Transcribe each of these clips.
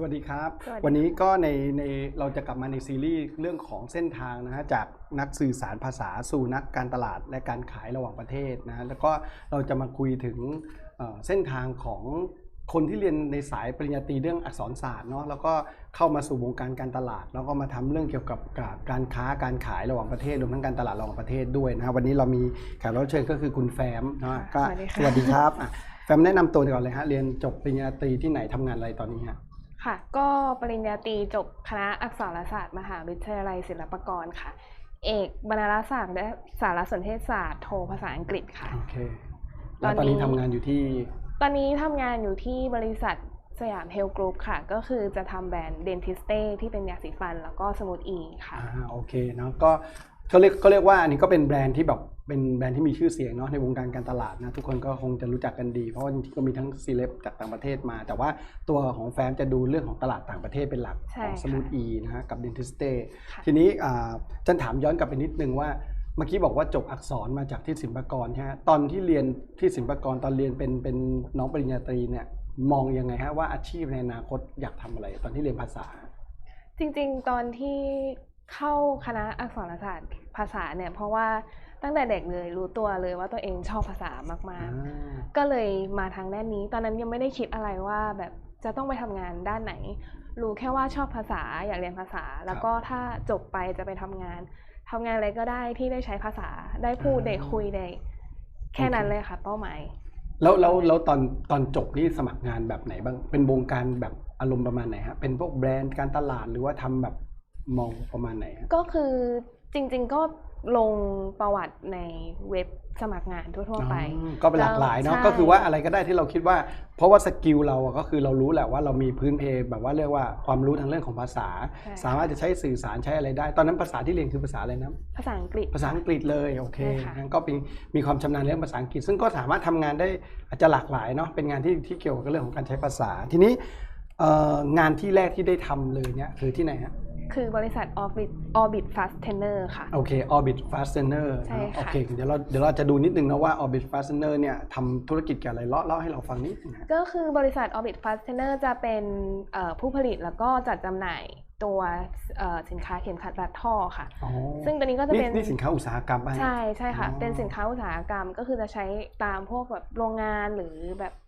สวัสดีครับ สวัสดี วันนี้ก็ในในเราจะกลับมาในซีรีส์เรื่องของเส้นทางนะฮะจากนักสื่อสารภาษาสู่นักการตลาดและการขายระหว่างประเทศนะฮะแล้วก็เราจะมาคุยถึงเอ่อเส้นทางของคนที่เรียนในสายปริญญาตรีเรื่องอักษรศาสตร์เนาะแล้วก็เข้ามาสู่วงการการตลาด แล้วก็มาทำเรื่องเกี่ยวกับการค้าการขายระหว่างประเทศรวมทั้งการตลาดระหว่างประเทศด้วยนะฮะวันนี้เรามีแขกรับเชิญก็คือคุณแฟมนะฮะก็สวัสดีค่ะ สวัสดีครับอะแฟมแนะนำตัวก่อนเลยฮะเรียนจบปริญญาตรีที่ไหนทำงานอะไรตอนนี้ฮะ ค่ะ ก็ปริญญาตรีจบคณะอักษรศาสตร์ มหาวิทยาลัยศิลปากรค่ะ เอกบรรณาศาสตร์และสารสนเทศศาสตร์ โทภาษาอังกฤษค่ะ โอเค แล้วตอนตอนนี้นี้ทำงานอยู่ที่ ตอนนี้ทำงานอยู่ที่บริษัทสยามเฮลกรุ๊ปค่ะ ก็คือจะทำแบรนด์เดนทิสเต้ที่เป็นยาสีฟัน แล้วก็สมูทอีค่ะ อ่าโอเคเนาะก็เขาเรียกก็เรียกว่าอันนี้ก็เป็นแบรนด์ที่แบบ เป็นแบรนด์ที่มีชื่อเสียงเนาะในวงการการตลาดนะทุกคนก็คงจะรู้จักกันดี เพราะว่าจริงๆก็มีทั้งซีเลบจากต่างประเทศมา แต่ว่าตัวของแฟมจะดูเรื่องของตลาดต่างประเทศเป็นหลักใช่ของค่ะสมูทอีนะฮะกับเดนทิสเต้ค่ะทีนี้อ่าจันถามย้อนกลับไปนิดนึงว่าเมื่อกี้บอกว่าจบอักษรมาจากที่ศิลปากรใช่ไหมตอนที่เรียนที่ศิลปากรตอนเรียนเป็นเป็นน้องปริญญาตรีเนี่ยมองยังไงฮะว่าอาชีพในอนาคตอยากทำอะไร ตอนที่เรียนภาษา จริง ๆ ตอนที่เข้าคณะอักษรศาสตร์ภาษาเนี่ยเพราะว่า ตั้งแต่เด็กเลยรู้ตัวเลยว่าตัวเองชอบภาษามากๆ ก็เลยมาทางด้านนี้ ตอนนั้นยังไม่ได้คิดอะไรว่าแบบจะต้องไปทำงานด้านไหน รู้แค่ว่าชอบภาษาอยากเรียนภาษา แล้วก็ถ้าจบไปจะไปทำงานทำงานอะไรก็ได้ที่ได้ใช้ภาษาได้พูดอ่าได้คุยได้แค่นั้นโอเคเลยค่ะ เป้าหมายแล้วแล้วแล้วตอนตอนจบนี่สมัครงานแบบไหนบ้าง เป็นวงการแบบอารมณ์ประมาณไหนฮะ เป็นพวกแบรนด์การตลาดหรือว่าทำแบบมองประมาณไหนฮะก็คือ จริง ๆ ก็ลงประวัติในเว็บสมัครงานทั่ว ๆ ไปอ๋อก็เป็นหลากหลายเนาะใช่ก็คือว่าอะไรก็ได้ที่เราคิดว่า เพราะว่าสกิลเราอะก็คือเรารู้แหละว่าเรามีพื้นเพแบบว่าเรียกว่าความรู้ทางเรื่องของภาษาใช่สามารถจะใช้สื่อสารใช้อะไรได้ ตอนนั้นภาษาที่เรียนคือภาษาอะไรนะภาษาอังกฤษ ภาษาอังกฤษเลยโอเคใช่ค่ะงั้นก็เป็นมีความชำนาญเรื่องภาษาอังกฤษ ซึ่งก็สามารถทำงานได้อาจจะหลากหลายเนาะ เป็นงานที่ที่เกี่ยวกับเรื่องของการใช้ภาษา ทีนี้เอ่องานที่แรกที่ได้ทำเลยเนี่ยคือที่ไหนฮะ คือบริษัท Orbit Orbit Fastener ค่ะ โอเค Orbit Fastener ใช่ค่ะ โอเคเดี๋ยวเราเดี๋ยวเราจะดูนิดนึงนะว่า Orbit Fastener เนี่ยทำธุรกิจเกี่ยวกับอะไรเล่าเล่าให้เราฟังนิดนึงฮะก็คือบริษัท Orbit Fastener จะเป็นเอ่อผู้ผลิตแล้วก็จัดจำหน่ายตัวเอ่อสินค้าเข็มขัดรัดท่อค่ะ อ๋อซึ่งตัวนี้ก็จะนี่เป็น นี่สินค้าอุตสาหกรรมป่ะฮะ ใช่ใช่ค่ะ อ๋อ เป็นสินค้าอุตสาหกรรมก็คือจะใช้ตามพวกแบบโรงงานหรือแบบเออ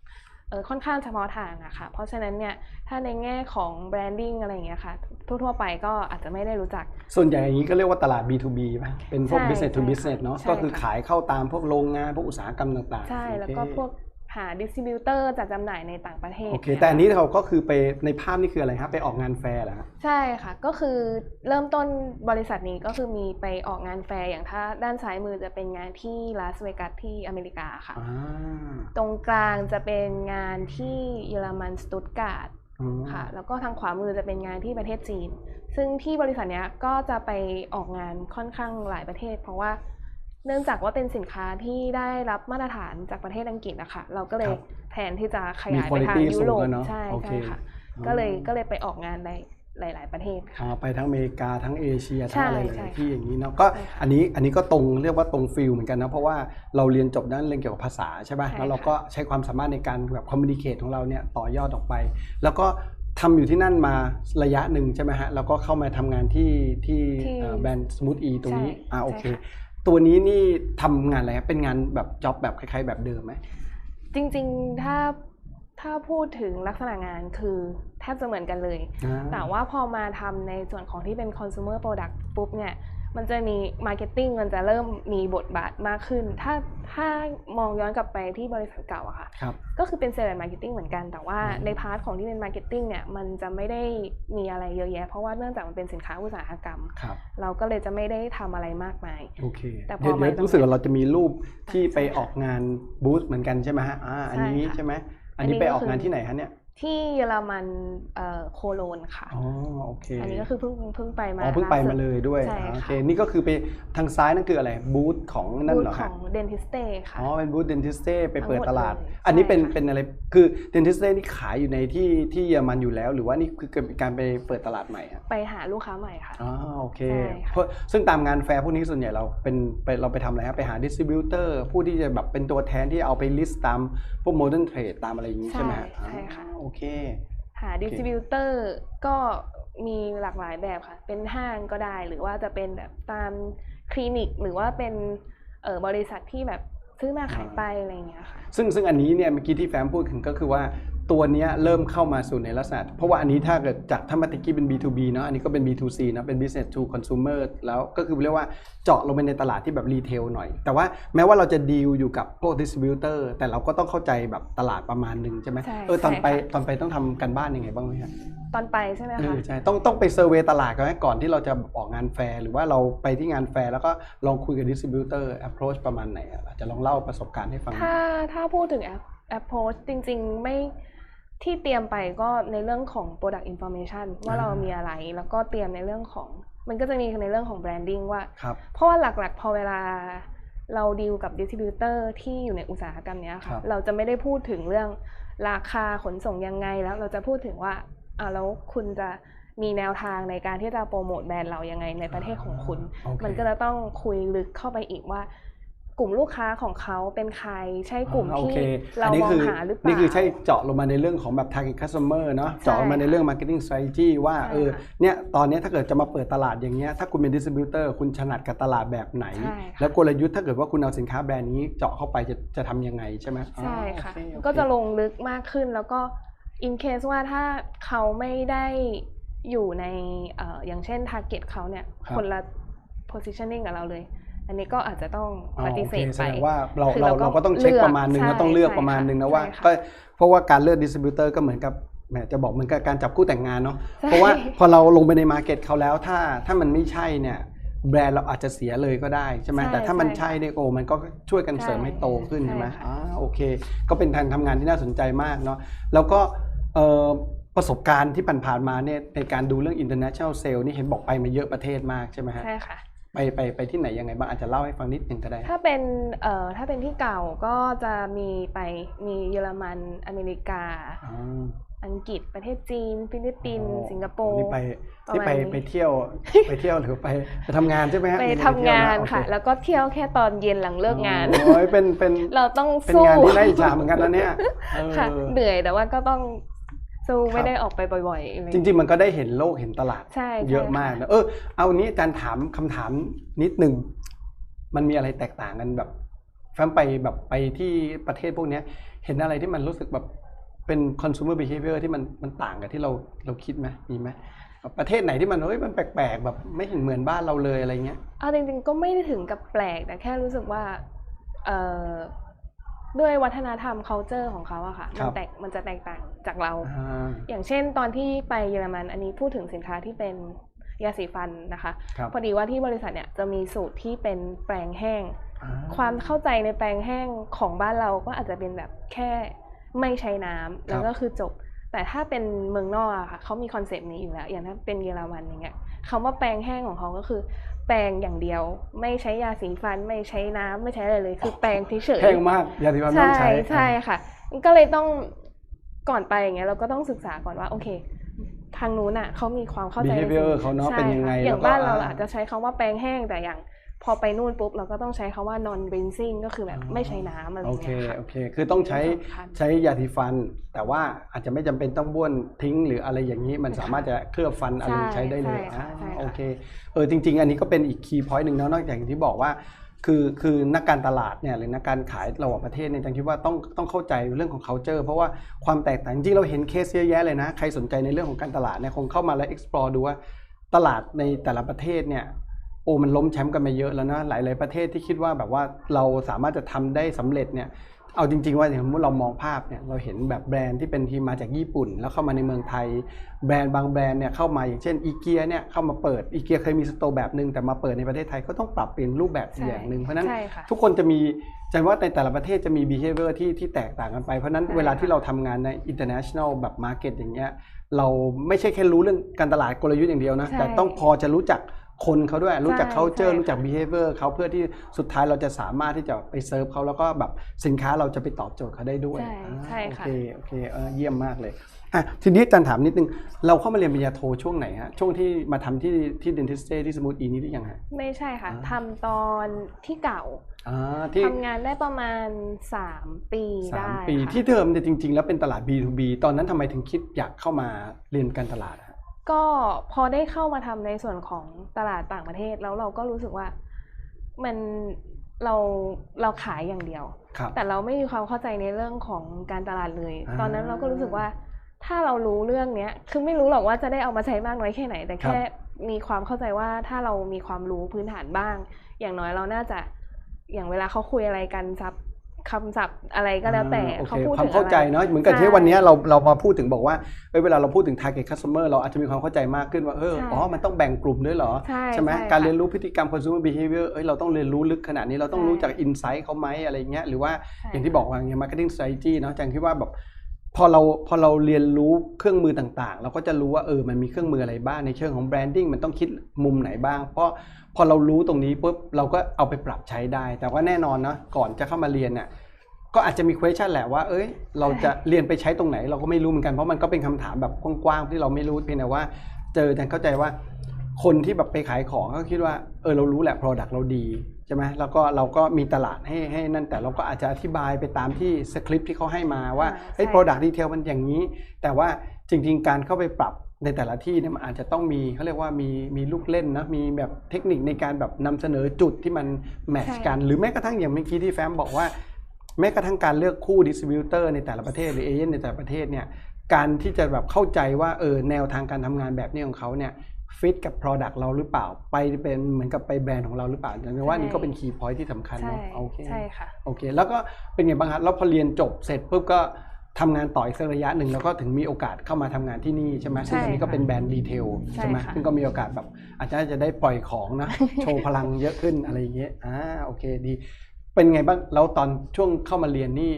ค่อนข้างเฉพาะทางอะค่ะ เพราะฉะนั้นเนี่ยถ้าในแง่ของแบรนดิ้งอะไรอย่างเงี้ยค่ะ ทั่วๆไปก็อาจจะไม่ได้รู้จัก ส่วนใหญ่อย่างนี้ก็เรียกว่าตลาด B2B ป่ะเป็นพวกใช่ business to ใช่ค่ะ business เนาะใช่ก็คือค่ะขายเข้าตามพวกโรงงาน พวกอุตสาหกรรมต่างๆ ใช่โอเคแล้วก็พวก หาดิสติบิวเตอร์จัดจำหน่ายในต่างประเทศโอเคนี่ยแต่อันนี้เขาก็คือไปในภาพนี่คืออะไรฮะไปออกงานแฟร์เหรอฮะใช่ค่ะ ก็คือเริ่มต้นบริษัทนี้ก็คือมีไปออกงานแฟร์อย่างถ้าด้านซ้ายมือจะเป็นงานที่ลาสเวกัสที่อเมริกาค่ะอ่าตรงกลางจะเป็นงานที่เยอรมันสตุตการ์ดอืมค่ะ แล้วก็ทางขวามือจะเป็นงานที่ประเทศจีน ซึ่งที่บริษัทเนี้ยก็จะไปออกงานค่อนข้างหลายประเทศ เพราะว่า เนื่องจากว่าเป็นสินค้าที่ได้รับมาตรฐานจากประเทศอังกฤษนะคะเราก็เลยแผนที่จะขยายไปทางมี quality ยุโรสูปงอะเนาะใช่โอเคใช่ค่ะก็เลยก็เลยไปออกงานในหลาย ๆ ประเทศค่ะอ่าไปทั้งอเมริกาทั้งเอเชียใช่ทั้งอะไรหใช่ลายค่ะๆที่อย่างนี้เนาะก็ใช่ค่ะอันนี้อันนี้ก็ตรงเรียกว่าตรงฟิลเหมือนกันนะเพราะว่าเราเรียนจบด้านเรื่องเกี่ยวกับภาษาใช่ป่ะใช่แล้วเราค่ะก็ใช้ความสามารถในการแบบคอมมิ n นิเค e ของเราเนี่ยต่อยอดออกไป แล้วก็ทำอยู่ที่นั่นมาระยะหนึ่งใช่ไหมฮะแล้วก็เข้ามาทำงานที่ที่เอ่อแบรนด์สมูทอีตรงนี้ใช่อ่าโอเคใช่ค่ะ ตัวนี้นี่ทำงานอะไรครับเป็นงานแบบจ็อบแบบคล้าย ๆ แบบเดิมไหมจริงๆถ้าถ้าพูดถึงลักษณะงานคือแทบจะเหมือนกันเลย อ่า แต่ว่าพอมาทำในส่วนของที่เป็น consumer product ปุ๊บเนี่ย มันจะมี marketing มันจะเริ่มมีบทบาทมากขึ้น ถ้าถ้ามองย้อนกลับไปที่บริษัทเก่าอะค่ะครับก็คือเป็น sales and marketing เหมือนกัน แต่ว่าอืมในพาร์ทของที่เป็น marketing เนี่ย มันจะไม่ได้มีอะไรเยอะแยะ เพราะว่าเนื่องจากมันเป็นสินค้าอุตสาหกรรมครับเราก็เลยจะไม่ได้ทำอะไรมากมาย โอเค แต่พอเดี๋ยวมาเดี๋ยวรู้สึกว่าเราจะมีรูปที่ใช่ไปออกงานบูธเหมือนกันใช่ไหมฮะ อ่า อันนี้ใช่ค่ะใช่ไหม อันอันนี้นี้ไปออกก็คืองานที่ไหนฮะเนี่ย ที่เยอรมันเอ่อโคโลนค่ะอ๋อโอเคอันนี้ก็คือเพิ่งเพิ่งไปมาอ๋อเพิ่งไปล่สุดมาเลยด้วยใช่อ่าโอค่ะเคนี่ก็คือไปทางซ้ายนั่นคืออะไรบูธของนั่นบูธเหรอขฮะองเดนทิสเต้ค่ะอ๋อเป็นบูธเดนทิสเต้ไปเปิดทั้งหมดตลาดเลยอันนี้เป็นใช่ค่ะเป็นอะไรคือเดนทิสเต้นี่ขายอยู่ในที่ที่เยอรมันอยู่แล้ว หรือว่านี่คือเกิดการไปเปิดตลาดใหม่ฮะไปหาลูกค้าใหม่ค่ะอ๋อโอเคใช่ค่ะเพราะซึ่งตามงานแฟร์พวกนี้ส่วนใหญ่เราเป็นไปเราไปทำอะไรครับไปหาดิสติบิวเตอร์ผู้ที่จะแบบเป็นตัวแทนที่เอาไปลิสต์ตามพวกโมเดิร์นเทรดตามอะไรอย่างนี้ใช่ไหมฮะใช่ค่ะอ๋อโอเค หาดิสติบิวเตอร์ก็มีหลากหลายแบบค่ะ เป็นห้างก็ได้หรือว่าจะเป็นแบบตามคลินิก หรือว่าเป็นเออบริษัทที่แบบซื้อมาขายไปอะไรอย่างเงี้ยค่ะ ซึ่งซึ่งอันนี้เนี่ยเมื่อกี้ที่แฟมพูดถึงก็คือว่า ตัวเนี้ยเริ่มเข้ามาสู่ในลักษณะ เพราะว่าอันนี้ถ้าเกิดจากถ้ามาติกี้เป็น B2B เนาะอันนี้ก็เป็น B2C นะเป็น business to consumer แล้วก็คือเรียกว่าเจาะลงไปในตลาดที่แบบรีเทลหน่อย แต่ว่าแม้ว่าเราจะดีลอยู่กับพวก distributor แต่เราก็ต้องเข้าใจแบบตลาดประมาณหนึ่งใช่ไหมใช่เออตอนไปใช่ค่ะตอนไปต้องทำกันบ้านยังไงบ้างไหมครับตอนไปใช่ไหมเอคะอใช่ต้องต้องไปเซอร์เวยตลาดก่อนไหมก่อนที่เราจะออกงานแฟร์หรือว่าเราไปที่งานแฟร์แล้วก็ลองคุยกับ distributor approach ประมาณไหนอะอาจจะลองเล่าประสบการณ์ให้ฟังหน่อยถ้าถ้าพูดถึงแอป approach จริง ๆ ไม่ ที่เตรียมไปก็ในเรื่องของ product information ว่าอ่าเรามีอะไร แล้วก็เตรียมในเรื่องของ มันก็จะมีในเรื่องของ branding ว่าครับเพราะว่าหลักๆ พอเวลาเราดีลกับดิสติบิวเตอร์ที่อยู่ในอุตสาหกรรมเนี้ยครัค่ะบเราจะไม่ได้พูดถึงเรื่องราคาขนส่งยังไงแล้ว เราจะพูดถึงว่าอ่าแล้วคุณจะมีแนวทางในการที่จะโปรโมทแบรนด์เรายังไงในประเทศของคุณโอเคมันก็จะต้องคุยลึกเข้าไปอีกว่า กลุ่มลูกค้าของเขาเป็นใคร ใช่กลุ่มอ่าโอที่เคเราอันนี้มองคือหาหรือเปล่านี่คือใช่เจาะลงมาในเรื่องของแบบ target customer เนาะใช่เจาะลงมาในเรื่อง marketing strategy ว่าใช่เออค่ะเนี่ยตอนเนี้ยถ้าเกิดจะมาเปิดตลาดอย่างเงี้ยถ้าคุณเป็น distributor คุณถนัดกับตลาดแบบไหนใช่ค่ะแล้วกลยุทธ์ถ้าเกิดว่าคุณเอาสินค้าแบรนด์นี้เจาะเข้าไปจะจะทำยังไงใช่ไหมใช่ค่ะอ๋อโอเโอเคก็จะลงลึกมากขึ้นแล้วก็ in case ว่าถ้าเขาไม่ได้อยู่ในเอ่ออย่างเช่น target เขาเนี่ยครับคนละ positioning กับเราเลย อันนี้ก็อาจจะต้องอ๋อปฏิเสธโอคแสไปดงว่าเราคือเราเราก็เราก็ต้องเช็คเลือกประมาณหนึ่งใช่ก็ต้องเลือกใช่ประมาณหนึ่งนะค่ะว่าใช่ค่ะก็เพราะว่าการเลือก distributor ก็เหมือนกับแหมจะบอกเหมือนกับการจับคู่แต่งงานเนาะใช่เพราะว่าพอเราลงไปในมาร์เก็ตเขาแล้วถ้าถ้ามันไม่ใช่เนี่ยแบรนด์เราอาจจะเสียเลยก็ได้ใช่ไหมใช่แต่ถ้ามันใช่ใช่เนี่ยโอ้มันก็ช่วยกันเสริมให้โตขึ้นใช่ใช่ไหมค่ะอ่าโอเค ก็เป็นทางทำงานที่น่าสนใจมากเนาะแล้วก็เอ่อประสบการณ์ที่ผ่านๆมาเนี่ยในการดูเรื่อง international sale นี่เห็นบอกไปมาเยอะประเทศมากใช่ไหมฮะใช่ค่ะ ไปไปไปที่ไหนยังไงบ้างอาจจะเล่าให้ฟังนิดหนึ่งก็ได้ ถ้าเป็นเอ่อถ้าเป็นที่เก่าก็จะมีไปมีเยอรมันอเมริกาอ่าอังกฤษประเทศจีน ฟิลิปปินส์อ๋อสิงคโปร์ นี่ไปประนี่มาณไปนี้ ไปเที่ยว ไปเที่ยวหรือไปไปทำงานใช่ไหมฮะไปมีทำงานเที่ยวค่ะโอเแล้วก็เที่ยวแค่ตอนเย็นหลังเลิกงาน โอ้ยเป็นเป็นเราต้องเป็นสู้งานที่น่าอิจฉาเหมือนกันนะเนี่ยเออ ค่ะเหนื่อยแต่ว่าก็ต้อง สู้ครับไม่ได้ออกไปบ่อยๆอะไรจริง ๆ มันก็ได้เห็นโลกเห็นตลาดใช่เยอะใช่มากค่นะเออเอานี้อาจารย์ถามคำถามนิดหนึ่งมันมีอะไรแตกต่างกันแบบแฟมไปแบบไปที่ประเทศพวกเนี้ยเห็นอะไรที่มันรู้สึกแบบเป็น consumer behavior ที่มันมันต่างกับที่เราเราคิดไหมมีไหมแบบประเทศไหนที่มันเฮ้ยมันแปลกๆแบบไม่เห็นเหมือนบ้านเราเลยอะไรเงี้ยเอาจริงๆก็ไม่ได้ถึงกับแปลกแต่แค่รู้สึกว่าเอ่อ ด้วยวัฒนธรรม culture ของเขาอะค่ะครัมันบ แตกมันจะแตกต่างจากเรา อ่า อย่างเช่นตอนที่ไปเยอรมันอันนี้พูดถึงสินค้าที่เป็นยาสีฟันนะคะ ครับ พอดีว่าที่บริษัทเนี่ยจะมีสูตรที่เป็นแปรงแห้ง อ่ความเข้าใจในแปรงแห้งของบ้านเราก็อาจจะเป็นแบบแค่ไม่ใช้น้ำแล้วก็คือจบ แต่ถ้าเป็นเมืองนอกอะค่ะเขามีคอนเซปต์นี้อยู่แล้ว อย่างถ้าเป็นเยอรมันอย่างเงี้ยคำว่าแปรงแห้งของเขาก็คือ แปรงอย่างเดียว ไม่ใช้ยาสีฟันไม่ใช้น้ำไม่ใช้อะไรเลยคือแปรงเฉยๆแห้งมากยาสีฟันไม่ต้องใช่ใช้ใช่ค่ะก็เลยต้องก่อนไปอย่างเงี้ยเราก็ต้องศึกษาก่อนว่าโอเค ทางนู้นอะเขามีความเข้าใจในสิ่ง behavior เขาเนาะใช่เป็นยังไงค่ะอย่างแล้วก็บ้านเราอ่าอาจจะใช้คำว่าแปรงแห้งแต่อย่าง พอไปนู่นปุ๊บเราก็ต้องใช้คำว่า non rinsing ก็คือแบบอ๋อไม่ใช้น้ำอะไรอโอย่างเคเงี้ยค่ะโอเค คือต้องใช้สำคัญใช้ยาสีฟัน แต่ว่าอาจจะไม่จำเป็นต้องบ้วนทิ้งหรืออะไรอย่างนี้ มันสามารถจะเคลือบฟันอะไรใช่ใช้ได้เลยใช่ค่ะอ่าใช่ค่ะโอเค เออจริง ๆ อันนี้ก็เป็นอีกคีย์พอยต์หนึ่งเนาะนอกจากอย่างที่บอกว่าคือคือนักการตลาดเนี่ยหรือนักการขายระหว่างประเทศเนี่ยจังคิดว่าต้องต้องเข้าใจเรื่องของ culture เพราะว่าความแตกต่างจริงๆเราเห็นเคสเยอะแยะเลยนะ ใครสนใจในเรื่องของการตลาดเนี่ยคงเข้ามาแล้ว explore ดูว่าตลาดในแต่ละประเทศเนี่ย โอ้มันล้มแชมป์กันมาเยอะแล้วนะหลาย ๆ ประเทศที่คิดว่าแบบว่าเราสามารถจะทำได้สำเร็จเนี่ยเอาจริง ๆ ว่าอย่างสมมติเรามองภาพเนี่ยเราเห็นแบบแบรนด์ที่เป็นทีมมาจากญี่ปุ่น แล้วเข้ามาในเมืองไทย แบรนด์บางแบรนด์เนี่ยเข้ามาอย่างเช่นอีเกียเนี่ยเข้ามาเปิดอีเกียเคยมีสโตร์แบบหนึ่งแต่มาเปิดในประเทศไทยก็ต้องปรับเปลี่ยนรูปแบบอีกอย่างหนึ่งเพราะฉะนั้นใช่ค่ะทุกคนจะมีจะว่าในแต่ละประเทศจะมี behavior ที่ที่แตกต่างกันไป เพราะฉะนั้นใช่เวลาค่ะที่เราทำงานใน international แบบ market อย่างเงี้ยเราไม่ใช่แค่รู้เรื่องการตลาดกลยุทธ์อย่างเดียวนะใช่แต่ต้องพอจะรู้จัก คนเขาด้วยรู้จักใช่ culture ใช่รู้จัก behavior เขาเพื่อที่สุดท้ายเราจะสามารถที่จะไปเซิร์ฟเขาแล้วก็แบบสินค้าเราจะไปตอบโจทย์เขาได้ด้วยใช่อ่าใช่ค่ะโอเคโอเคเออเยี่ยมมากเลยอะทีนี้อาจันถามนิดนึง เราเข้ามาเรียนปริญญาโทช่วงไหนฮะ ช่วงที่มาทำที่ที่ dentist ที่สมูทอีนี้หรือยังฮะ ไม่ใช่ค่ะอ่าทำตอนที่เก่าอ่าที่ทำงานได้ประมาณ 3 ปีสาได้มปีค่ะที่เดิมเนี่ยจริง ๆ แล้วเป็นตลาด B2B ตอนนั้นทำไมถึงคิดอยากเข้ามาเรียนการตลาดอะ ก็พอได้เข้ามาทำในส่วนของตลาดต่างประเทศแล้วเราก็รู้สึกว่ามันเราเราขายอย่างเดียวครับแต่เราไม่มีความเข้าใจในเรื่องของการตลาดเลยอ่าตอนนั้นเราก็รู้สึกว่าถ้าเรารู้เรื่องเนี้ยคือไม่รู้หรอกว่าจะได้เอามาใช้มากน้อยแค่ไหน แต่แค่มีความเข้าใจว่าถ้าเรามีความรู้พื้นฐานบ้าง อย่างน้อยเราน่าจะอย่างเวลาเขาคุยอะไรกันซับ คำศัพท์อะไรก็แล้วแต่อ่าโอเขาเคพูดความถึงเข้าใจอะไรเนาะเหมือนกับใช่ที่วันนี้เราเรามาพูดถึงบอกว่าเอ้ยเวลาเราพูดถึง target customer เราอาจจะมีความเข้าใจมากขึ้นว่าเออใช่อ๋อมันต้องแบ่งกลุ่มด้วยเหรอ ใช่ไหมใช่การค่ะเรียนรู้พฤติกรรม consumer behavior เอ้ยเราต้องเรียนรู้ลึกขนาดนี้เราต้องใช่รู้จาก insight เขาไหมอะไรเงี้ยหรือว่าใช่อย่างที่บอกว่าอย่าง marketing strategy เนาะจังคิดว่าแบบ พอเราพอเราเรียนรู้เครื่องมือต่างๆ เราก็จะรู้ว่าเออมันมีเครื่องมืออะไรบ้างในเชิงของ branding มันต้องคิดมุมไหนบ้าง เพราะพอเรารู้ตรงนี้ปุ๊บเราก็เอาไปปรับใช้ได้ แต่ว่าแน่นอนนะก่อนจะเข้ามาเรียนเนี่ยก็อาจจะมี question แหละว่า เอ้ย เราจะเรียนไปใช้ตรงไหน เราก็ไม่รู้เหมือนกัน เพราะมันก็เป็นคำถามแบบกว้างๆที่เราไม่รู้เพียงแต่ว่า เจอจันเข้าใจว่า คนที่แบบไปขายของก็คิดว่า เออเรารู้แหละ Product เราดี ช่ไหมแล้วก็เราก็มีตลาดให้ให้นั่นแต่เราก็อาจจะอธิบายไปตามที่สคริปต์ที่เขาให้มาว่าอ่าเฮ้ยใช่ Product Detail มันอย่างนี้ แต่ว่าจริง ๆ การเข้าไปปรับในแต่ละที่เนี่ยมันอาจจะต้องมีเขาเรียกว่ามีมีลูกเล่นนะมีแบบเทคนิคในการแบบนำเสนอจุดที่มันแมทช์กัน หรือแม้กระทั่งอย่างเมื่อกี้ที่แฟมบอกว่า แม้กระทั่งการเลือกคู่ดิสติบิวเตอร์ในแต่ละประเทศหรือเอเจนต์ในแต่ละประเทศเนี่ยการที่จะแบบเข้าใจว่าเออแนวทางการทำงานแบบนี้ของเขาเนี่ย ฟิตกับ Product เราหรือเปล่า ไปเป็นเหมือนกับไปแบรนด์ของเราหรือเปล่าอย่างนี้ว่านี่ก็เป็นคีย์พอยที่สำคัญใช่เนาะโอเคใช่ค่ะโอเคแล้วก็เป็นไงบ้างครับแล้วพอเรียนจบเสร็จปุ๊บก็ทำงานต่ออีกสักระยะหนึ่งแล้วก็ถึงมีโอกาสเข้ามาทำงานที่นี่ใช่ไหมซึ่งใช่อันนี้ก็ค่ะเป็นแบรนด์รีเทลใช่ใช่ไหมค่ะซึ่งก็มีโอกาสแบบอาจจะจะได้ปล่อยของนะโชว์พลังเยอะขึ้นอะไรอย่างเงี้ยอ่าโอเคดี เป็นไงบ้างแล้วตอนช่วงเข้ามาเรียนนี่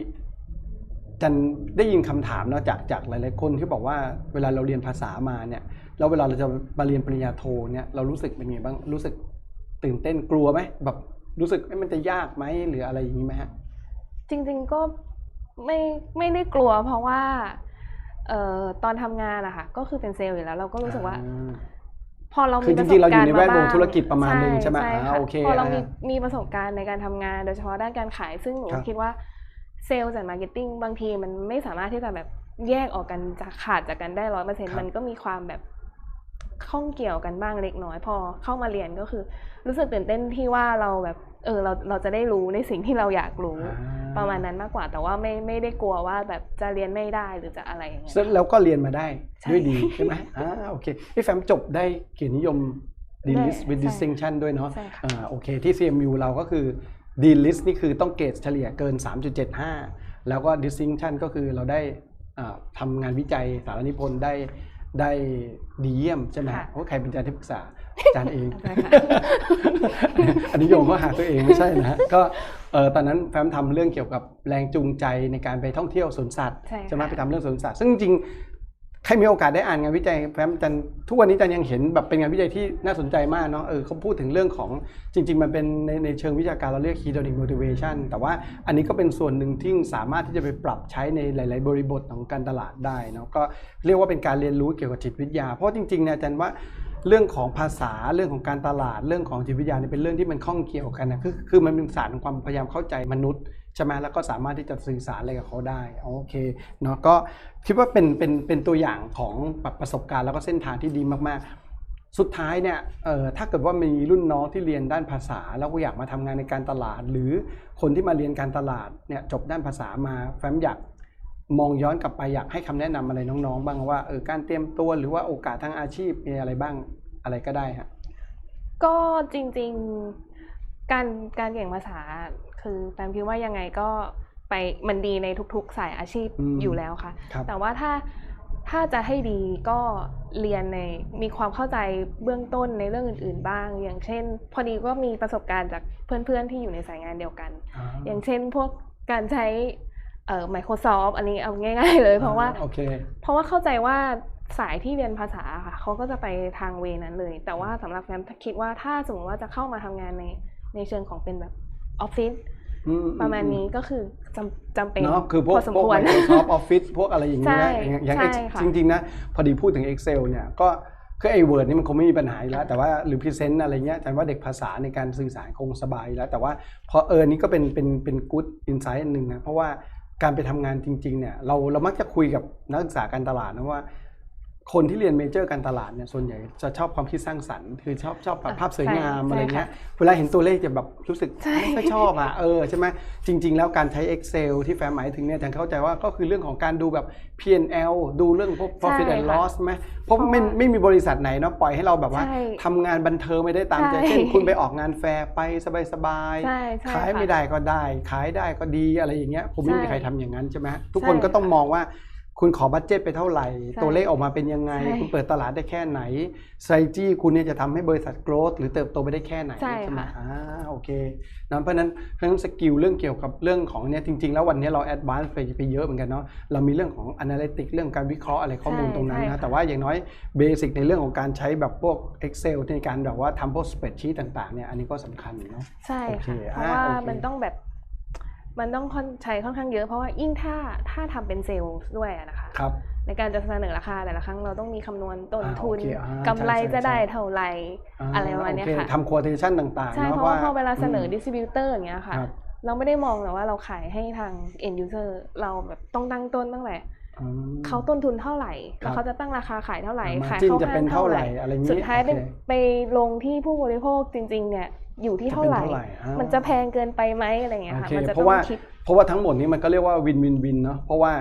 จันได้ยินคำถามเนาะจากจากหลาย ๆ คนที่บอกว่าเวลาเราเรียนภาษามาเนี่ย แล้วเวลาเราจะมาเรียนปริญญาโทเนี่ยเรารู้สึกเป็นไงบ้างรู้สึกตื่นเต้นกลัวไหมแบบรู้สึกเอ้ยมันจะยากไหมหรืออะไรอย่างนี้ไหมฮะจริงๆก็ไม่ไม่ได้กลัวเพราะว่าเอ่อตอนทำงานอะค่ะก็คือเป็นเซลล์อยู่แล้ว เราก็รู้สึกว่าอ่าพอเราคืมีอประจสริบงๆเราอยู่การในณ์แวดวงบ้างธุรกิจประมาณหนึ่งใช่ไหมใช่อ่าค่ะโอเคพอเรามีอ่ามีประสบการณ์ในการทำงาน โดยเฉพาะด้านการขาย ซึ่งหนูครับคิดว่าเซลล์กับมาร์เก็ตติ้งบางทีมันไม่สามารถที่จะแบบแยกออกกันจากขาดจากกันได้ร้อยเปอร์เซ็นต์มันก็มีความแบบ ข้องเกี่ยวกันบ้างเล็กน้อยพอเข้ามาเรียนก็คือ รู้สึกตื่นเต้นที่ว่าเราแบบเออเราเราจะได้รู้ในสิ่งที่เราอยากรู้อ่าประมาณนั้นมากกว่าแต่ว่าไม่ไม่ได้กลัวว่าแบบจะเรียนไม่ได้หรือจะอะไรอย่างเงี้ยซึ่งแล้วก็เรียนมาได้ใช่ด้วยดีใช่ไหมอ่าโอเคพี่แฟมจบได้เกียรตินิยม Dean List ได้ with ใช่ Distinction ด้วยเนาะใช่ค่ะอ่าโอเคที่ CMU เราก็คือ Dean List นี่คือต้องเกรดเฉลี่ยเกิน 3.75 แล้วก็ Distinction ก็คือเราได้อ่าทำงานวิจัยสารนิพนธ์ได้ ได้ดีเยี่ยมใช่ไหมค่ะเพราะใครเป็นอาจารย์ที่ปรึกษาอาจารย์เองใช่ค่ะอันนี้โยงก็หาตัวเองไม่ใช่นะฮะก็เออตอนนั้นแฟมทำเรื่องเกี่ยวกับแรงจูงใจในการไปท่องเที่ยวสวนสัตว์ใช่ค่ะใช่ไหมไปทำเรื่องสวนสัตว์ ซึ่งจริงๆ ใครมีโอกาสได้อ่านงานวิจัยแฟมจันทุกวันนี้จันยังเห็นแบบเป็นงานวิจัยที่น่าสนใจมากเนาะเออเขาพูดถึงเรื่องของจริง ๆ มันเป็นในในเชิงวิชาการเราเรียก hedonic motivation แต่ว่าอันนี้ก็เป็นส่วนหนึ่งที่สามารถที่จะไปปรับใช้ในหลาย ๆ บริบทของการตลาดได้เนาะก็เรียกว่าเป็นการเรียนรู้เกี่ยวกับจิตวิทยา เพราะจริงๆเนี่ยจันว่าเรื่องของภาษาเรื่องของการตลาดเรื่องของจิตวิทยาเนี่ยเป็นเรื่องที่มันข้องเกี่ยวกันนะคือคือมันเป็นศาสตร์ของความพยายามเข้าใจมนุษย์ ใช่ไหมแล้วก็สามารถที่จะสื่อสารอะไรกับเขาได้โอเคเนาะก็คิดว่าเป็นเป็นเป็นตัวอย่างของประสบการณ์แล้วก็เส้นทางที่ดีมากๆสุดท้ายเนี่ยเอ่อถ้าเกิดว่ามีรุ่นน้องที่เรียนด้านภาษา แล้วก็อยากมาทำงานในการตลาด หรือคนที่มาเรียนการตลาดเนี่ยจบด้านภาษามาแฟ้มอยากมองย้อนกลับไปอยากให้คำแนะนำอะไรน้องๆ บ้างว่าเออการเตรียมตัวหรือว่าโอกาสทางอาชีพมีอะไรบ้างอะไรก็ได้ฮะก็จริงๆการการเก่งภาษา คือแฟมคิดว่ายังไงก็ไปมันดีในทุกๆสายอาชีพอืมอยู่แล้วค่ะครับแต่ว่าถ้าถ้าจะให้ดีก็เรียนในมีความเข้าใจเบื้องต้นในเรื่องอื่น ๆ บ้าง อย่างเช่น พอดีก็มีประสบการณ์จากเพื่อนๆที่อยู่ในสายงานเดียวกันอย่างเช่นพวกการใช้เอ่อ Microsoft อันนี้เอาง่าย ๆ เลยเพราะว่าโอเคเพราะว่าเข้าใจว่าสายที่เรียนภาษาค่ะเขาก็จะไปทางเวนั้นเลย แต่ว่าสำหรับแฟมคิดว่าถ้าสมมติว่าจะเข้ามาทำงานในในเชิงของเป็นแบบออฟฟิศอืม ประมาณอืนี้ก็คือจำจำเป็นเนาะคือพวกพอสมพวกควร Microsoft Office พวกอะไรอย่างนี้ใช่นะอย่างอย่างใช่ Ex- ค่ะจริง ๆ นะ พอดีพูดถึง Excel เนี่ยก็คือไอ้ Word นี่มันคงไม่มีปัญหาอยู่แล้ว แต่ว่าหรือ Present อะไรเงี้ยแต่ว่าเด็กภาษาในการสื่อสารคงสบายอยู่แล้ว แต่ว่าพอเออนี่ก็เป็นเป็นเป็น good insight อันหนึ่งนะเพราะว่าการไปทำงานจริงๆเนี่ยเราเรามักจะคุยกับนักศึกษาการตลาดนะว่า คนที่เรียนเมเจอร์การตลาดเนี่ยส่วนใหญ่จะชอบความคิดสร้างสรรค์คือชอบชอบแบบอะภาพสวยงามใช่อะไรเงี้ยใช่เวลาเห็นตัวเลขจะแบบรู้สึกใช่ไม่ค่อยชอบอะเออใช่ไหมจริง ๆ แล้วการใช้ Excel ที่แฟมหมายถึงเนี่ยอาจารย์เข้าใจว่าก็คือเรื่องของการดูแบบ P&L ดูเรื่องพวก profit ใช่ and ค่ะ loss ไหมเพราะเพราะไม่ว่าไม่มีบริษัทไหนเนาะปล่อยให้เราแบบว่าใช่ทำงานบันเทิงไม่ได้ตามใจใช่เช่นคุณไปออกงานแฟร์ไปสบายใช่ใช่ๆขายค่ะไม่ได้ก็ได้ ขายได้ก็ดีอะไรอย่างเงี้ยผมไม่มีใช่ใครทำอย่างนั้นใช่ไหมทุกใช่คนก็ต้องค่ะมองว่า คุณขอบัตเจ็ตไปเท่าไหร่ใช่ตัวเลขออกมาเป็นยังไงใช่คุณเปิดตลาดได้แค่ไหน strategy คุณเนี่ยจะทำให้บริษัท growth หรือเติบโตไปได้แค่ไหนใช่ไหมค่ะอ่าโอเคนะเพราะฉะนั้นเพราะฉะนั้นสกิลเรื่องเกี่ยวกับเรื่องของเนี่ยจริง ๆ แล้ววันนี้เรา advance ไปไปเยอะเหมือนกันเนาะเรามีเรื่องของ analytics เรื่องการวิเคราะห์อะไรข้อมูลใช่ตรงนั้นใช่นะค่ะแต่ว่าอย่างน้อยเบสิกในเรื่องของการใช้แบบพวก Excel ในการแบบว่าทำพวก spreadsheet ต่างๆเนี่ยอันนี้ก็สำคัญเนาะใช่โอเคค่ะเพราะอ่าว่าโอเคมันต้องแบบ มันต้องค่อนใช้ค่อนข้างเยอะเพราะว่ายิ่งถ้าถ้าทำเป็นเซลล์ด้วยอะนะคะครับในการจะเสนอราคาแต่ละครั้งเราต้องมีคำนวณต้นอ่าทุนโอเคอ่ากำไรใช่ใช่จะได้ใช่เท่าไหร่าอะไรประมาณเนี้ยโอเคค่ะทำ quotation ต่างๆใช่เนาะเพราะว่าพอเวลาเสนอมดิสติบิวเตอร์อย่างเงี้ยค่ะครับเราไม่ได้มองแต่ว่าเราขายให้ทาง end user เราแบบต้องตั้งต้นตั้งแต่อืม เขาต้นทุนเท่าไหร่ครับแล้วเขาจะตั้งราคาขายเท่าไหร่อ่าขาย margin เข้าจะเป็นห้างเท่าเท่าไหไหร่ร่อะไรอย่างงี้สุดท้ายโอเคเป็นไปลงที่ผู้บริโภคจริง ๆ เนี่ยอยู่ที่เท่าไหร่จะเป็นเท่าไหร่อ่ามัมันจะแพงเกินไปไหมอะไรอย่างเงี้ยค่ะโอเคมันจะเพต้อราะว่างคิด เพราะว่าทั้งหมดนี้มันก็เรียกว่าวินวินวินเนาะ เพราะว่า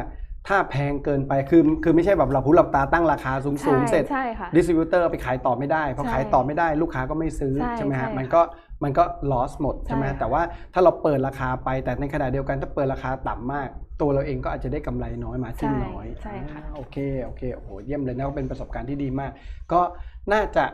ถ้าแพงเกินไป คือ คือไม่ใช่แบบหลับหูหลับตาตั้งราคาสูงสูงใช่เสร็จใช่ค่ะดิสติบิวเตอร์ไปขายต่อไม่ได้ พอใช่ขายต่อไม่ได้ลูกค้าก็ไม่ซื้อใช่ใช่ไหมฮะใช่มันก็ มันก็ loss หมดใช่ไหมใช่ค่ะแต่ว่าถ้าเราเปิดราคาไป แต่ในขณะเดียวกันถ้าเปิดราคาต่ำมาก ตัวเราเองก็อาจจะได้กำไรน้อยมาจิ้นใช่น้อยใช่ค่ะอ่าโอเคโอเคโอ้โหเยี่ยมเลยนะก็เป็นประสบการณ์ที่ดีมาก ก็น่าจะ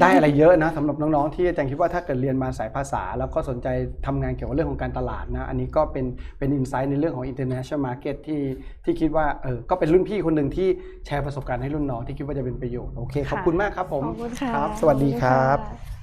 ได้อะไรเยอะนะสำหรับน้องๆที่อาจารย์คิดว่าถ้าเกิดเรียนมาสายภาษา แล้วก็สนใจทำงานเกี่ยวกับเรื่องของการตลาดนะ อันนี้ก็เป็นเป็นอินไซต์ในเรื่องของ international market ที่ที่คิดว่าเออก็เป็นรุ่นพี่คนหนึ่งที่แชร์ประสบการณ์ให้รุ่นน้องที่คิดว่าจะเป็นประโยชน์โอเคขอบคุณมากครับผมขอบคุณค่ะครับ สวัสดีครับขอณค่ะ